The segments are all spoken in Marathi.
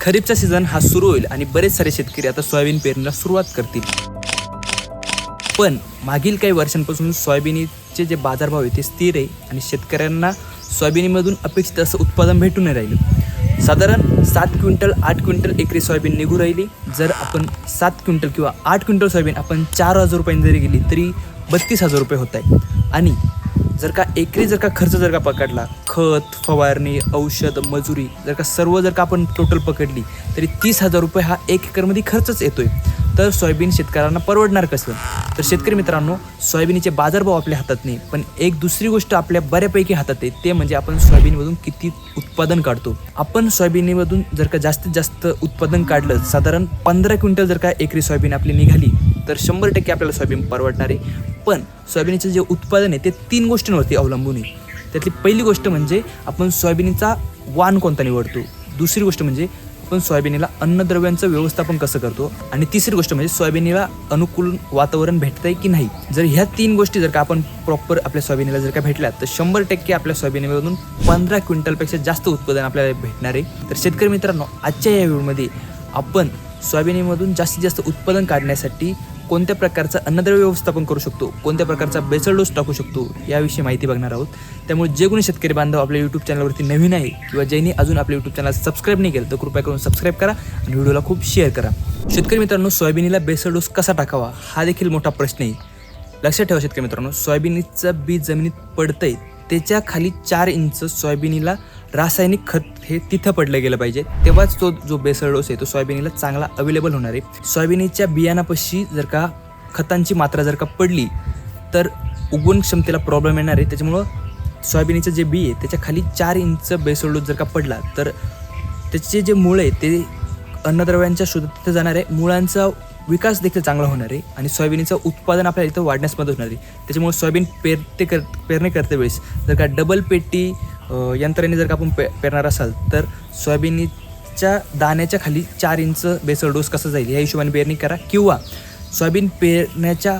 खरीपचा सीझन हा सुरू होईल आणि बरेच सारे शेतकरी आता सोयाबीन पेरणीला सुरुवात करतील. पण मागील काही वर्षांपासून सोयाबीनचे जे बाजारभाव आहे ते स्थिर आहे आणि शेतकऱ्यांना सोयाबीनमधून अपेक्षित असं उत्पादन भेटू नाही राहिलं. साधारण सात क्विंटल आठ क्विंटल एकरी सोयाबीन निघू राहिली. जर आपण सात क्विंटल किंवा आठ क्विंटल सोयाबीन आपण चार हजार रुपयांनी जरी गेली तरी बत्तीस हजार रुपये होत आहे आणि जर का एकरी जर का खर्च जर का पकडला खत फवारणी औषध मजुरी जर का सर्व जर का आपण टोटल पकडली तरी तीस हजार रुपये हा एक एकरमध्ये खर्चच येतोय. तर सोयाबीन शेतकऱ्यांना परवडणार कसं? तर शेतकरी मित्रांनो सोयाबीनचे बाजारभाव आपल्या हातात नाही पण एक दुसरी गोष्ट आपल्या बऱ्यापैकी हातात आहे ते म्हणजे आपण सोयाबीनमधून किती उत्पादन काढतो. आपण सोयाबीनमधून जर का जास्तीत जास्त उत्पादन काढलं साधारण पंधरा क्विंटल जर का एकरी सोयाबीन आपली निघाली तर शंभर टक्के आपल्याला सोयाबीन परवडणार आहे. पण सोयाबीनचं जे उत्पादन आहे ते तीन गोष्टींवरती अवलंबून आहे. त्यातली पहिली गोष्ट म्हणजे आपण सोयाबीनचा वाण कोणता निवडतो? दुसरी गोष्ट म्हणजे आपण सोयाबीनला अन्नद्रव्यांचं व्यवस्थापन कसं करतो? आणि तिसरी गोष्ट म्हणजे सोयाबीनला अनुकूल वातावरण भेटतंय की नाही? जर ह्या तीन गोष्टी जर का आपण प्रॉपर आपल्या सोयाबीनला जर का भेटल्या तर शंभर टक्के आपल्या सोयाबीनमधून पंधरा क्विंटलपेक्षा जास्त उत्पादन आपल्याला भेटणार आहे. तर शेतकरी मित्रांनो आजच्या या व्हिडिओमध्ये आपण सोयाबीनमधून जास्तीत जास्त उत्पादन काढण्यासाठी कोणत्या प्रकारचं अन्नद्रव्य व्यवस्थापन करू शकतो? कोणत्या प्रकारचा बेसळ डोस टाकू शकतो? याविषयी माहिती बघणार आहोत. त्यामुळे जे कोणी शेतकरी बांधव आपल्या यूट्यूब चॅनलवरती नवीन आहे किंवा ज्यांनी अजून आपल्या यूट्यूब चॅनल सबस्क्राईब नाही केलं तर कृपया करून सबस्क्राईब करा आणि व्हिडिओला खूप शेअर करा. शेतकरी मित्रांनो सोयाबीनला बेसळ डोस कसा टाकावा? हा देखील मोठा प्रश्न आहे. लक्षात ठेवा शेतकरी मित्रांनो सोयाबीनचं बी जमिनीत पडतंय त्याच्याखाली चार इंच सोयाबीनीला रासायनिक खत हे तिथं पडलं गेलं पाहिजे. तेव्हाच तो जो बेसळ डोस आहे तो सोयाबीनला चांगला अवेलेबल होणार आहे. सोयाबीनच्या बियाणापाशी जर का खतांची मात्रा जर का पडली तर उगवण क्षमतेला प्रॉब्लेम येणार आहे. त्याच्यामुळं सोयाबीनचं जे बी आहे त्याच्याखाली चार इंच बेसळ डोस जर का पडला तर त्याचे जे मुळं आहे ते अन्नद्रव्यांच्या शोधात तिथं जाणार आहे. मुळांचा विकास देखील चांगला होणार आहे आणि सोयाबीनचं उत्पादन आपल्याला इथं वाढण्यास मदत होणार आहे. त्याच्यामुळे सोयाबीन पेरते कर पेरणी करते वेळेस जर का डबल पेटी यंत्राने जर का आपण पे पेरणार असाल तर सोयाबीनच्या दाण्याच्या खाली चार इंच बेसळ डोस कसा जाईल? या हिशोबाने पेरणी करा. किंवा सोयाबीन पेरण्याच्या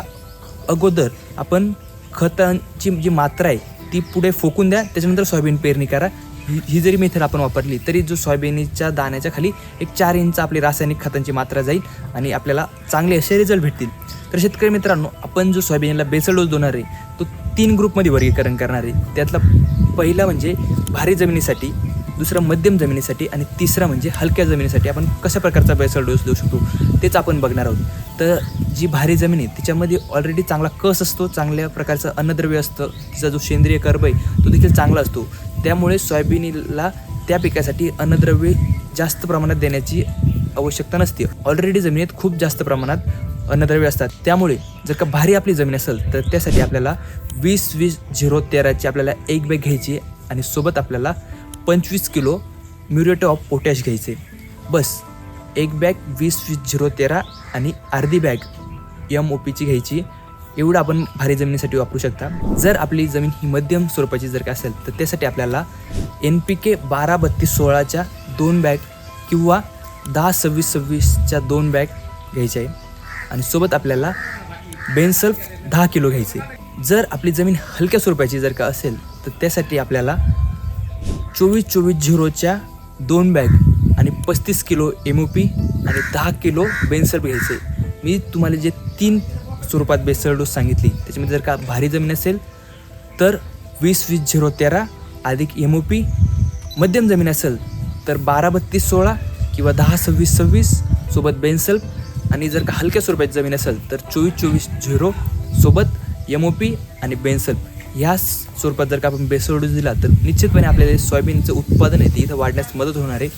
अगोदर आपण खतांची जी मात्रा आहे ती पुढे फोकून द्या. त्याच्यानंतर सोयाबीन पेरणी करा. ही ही जरी मेथड आपण वापरली तरी जो सोयाबीनच्या दाण्याच्या खाली एक चार इंच आपली रासायनिक खतांची मात्रा जाईल आणि आपल्याला चांगले असे रिझल्ट भेटतील. तर शेतकरी मित्रांनो आपण जो सोयाबीनला बेसल डोस देणार आहे तो तीन ग्रुपमध्ये वर्गीकरण करणार आहे. त्यातला पहिला म्हणजे भारी जमिनीसाठी दुसरा मध्यम जमिनीसाठी आणि तिसरा म्हणजे हलक्या जमिनीसाठी आपण कशा प्रकारचा बेसल डोस देऊ शकतो तेच आपण बघणार आहोत. तर जी भारी जमीन आहे तिच्यामध्ये ऑलरेडी चांगला कस असतो चांगल्या प्रकारचं अन्नद्रव्य असतं तिचा जो सेंद्रिय कर्ब आहे तो देखील चांगला असतो. त्यामुळे सोयाबीनला त्या पिकासाठी अन्नद्रव्य जास्त प्रमाणात देण्याची आवश्यकता नसते. ऑलरेडी जमिनीत खूप जास्त प्रमाणात अन्नद्रव्य असतात. त्यामुळे जर का भारी आपली जमीन असेल तर त्यासाठी आपल्याला वीस वीस झिरो तेराची आपल्याला एक बॅग घ्यायची आणि सोबत आपल्याला पंचवीस किलो म्युरेट ऑफ पोटॅश घ्यायचे. बस एक बॅग वीस वीस झिरो तेरा आणि अर्धी बॅग एम ओ पीची घ्यायची. एवढं आपण भारी जमिनीसाठी वापरू शकता. जर आपली जमीन ही मध्यम स्वरूपाची जर का असेल तर त्यासाठी आपल्याला एन पी के बारा बत्तीस सोळाच्या दोन बॅग किंवा दहा सव्वीस सव्वीसच्या दोन बॅग घ्यायच्या आहे. आणि सोबत आपल्याला बेनसल्फ दहा किलो घ्यायचे जर आपली जमीन हलक्या स्वरूपाची जर का असेल तर त्यासाठी आपल्याला चोवीस चोवीस झिरोच्या दोन बॅग आणि पस्तीस किलो एम ओ पी आणि दहा किलो बेन्सर घ्यायचे मी तुम्हाला जे तीन स्वरूपात बेसळ डोस सांगितली त्याच्यामध्ये जर का भारी जमीन असेल तर वीस वीस झिरो तेरा अधिक एम ओ पी मध्यम जमीन असेल तर बारा बत्तीस सोळा किंवा दहा सव्वीस सव्वीस सोबत बेन्सल्फ आणि जर का हलक्या स्वरूपाची जमीन असेल तर चोवीस चोवीस झिरो सोबत एम ओ पी आणि बेन्सल्फ ह्या स्वरूपात जर का आपण बेसळ दिला तर निश्चितपणे आपल्याला सोयाबीनचं उत्पादन आहे ते इथं वाढण्यास मदत होणार आहे.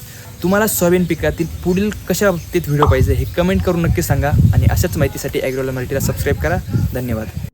तुम्हाला सोयाबीन पिकातील पुढील कशा बाबतीत व्हिडिओ पाहिजे हे कमेंट करून नक्की सांगा आणि अशाच माहितीसाठी ॲग्रोला मराठीला सबस्क्राईब करा. धन्यवाद.